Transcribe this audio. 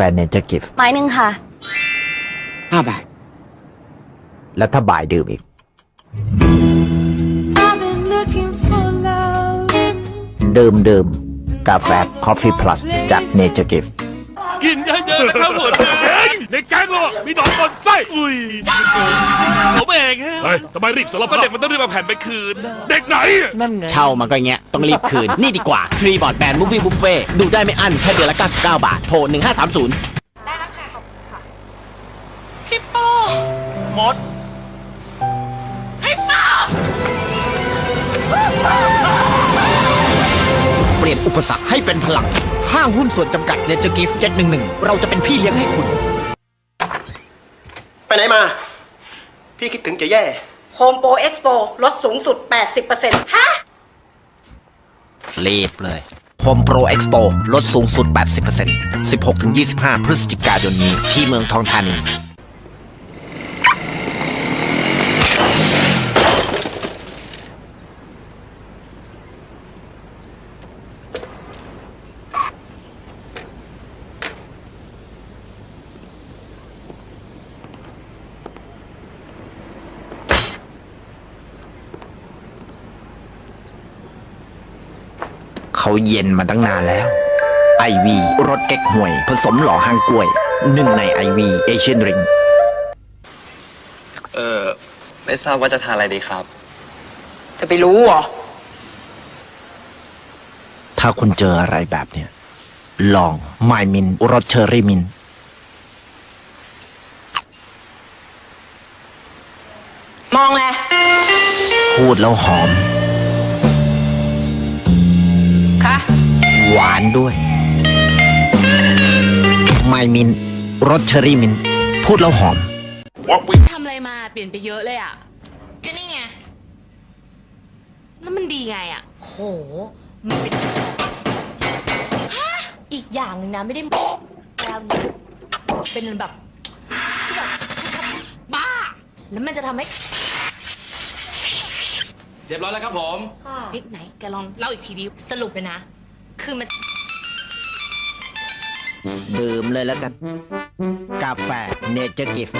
ฟเนเจอร์กิฟไม้หนึ่งค่ะ ห้าบาท แล้วถ้าบ่ายดื่มอีก I've been looking for love. ดื่มดื่มกาแฟคอฟฟี่พลัสจากเนเจอร์กิฟกินเยอะๆนะครับผมเฮ้ยในแก๊งเราอะมีหนอนบนไส้ อุ้ยผม เองฮะเฮ้ยทำไมรีบสารเพภาราะพเด็กมันต้องรีบมาแผ่นไปคืนเด็กไหน นั่นไง เช่ามันก็อย่างเงี้ย ต้องรีบคืน นี่ดีกว่าทรีบอร์ดแบนมูฟวี่บุฟเฟ่ดูได้ไม่อั้นแค่เดือนละ 99 บาท โทร 1530มดเปลี่ยนอุปสรรคให้เป็นพลัง ห้างหุ้นส่วนจำกัดเนเจอร์กิฟต์711 เราจะเป็นพี่เลี้ยงให้คุณ ไปไหนมา พี่คิดถึงจะแย่ โฮมโปรเอ็กซ์โปลดสูงสุด 80%ฮะ รีบเลย Home Pro Expo ลดสูงสุด 80% 16-25 พฤศจิกายนนี้ที่เมืองทองธานี เขาเย็นมาตั้งนานแล้วไอวีรสเก๊กฮวย ผสมหล่อหางกล้วย หนึ่งในไอวีเอเชียนริงเออไม่ทราบว่าจะทานอะไรดีครับ จะไปรู้เหรอ ถ้าคุณเจออะไรแบบเนี้ยลองไมมินรสเชอร์รี่มิน มองแลพูดแล้วหอม หวานด้วย ไมมินรสเชอร์รี่มิน พูดแล้วหอม ทำอะไรมาเปลี่ยนไปเยอะเลยอะ ก็นี่ไง แล้วมันดีไงอะ โห มันเป็นฮะอีกอย่างหนึงนะไม่ได้แล้วนี้เป็นแบบที่แบบบ้า แล้วมันจะทำให้เรียบร้อยแล้วครับผมเฮ้ยไหน แกลองเล่าอีกทีดิ สรุปเลยนะ คือมันดื่มเลยแล้วกัน กาแฟเนเจอร์กิฟต์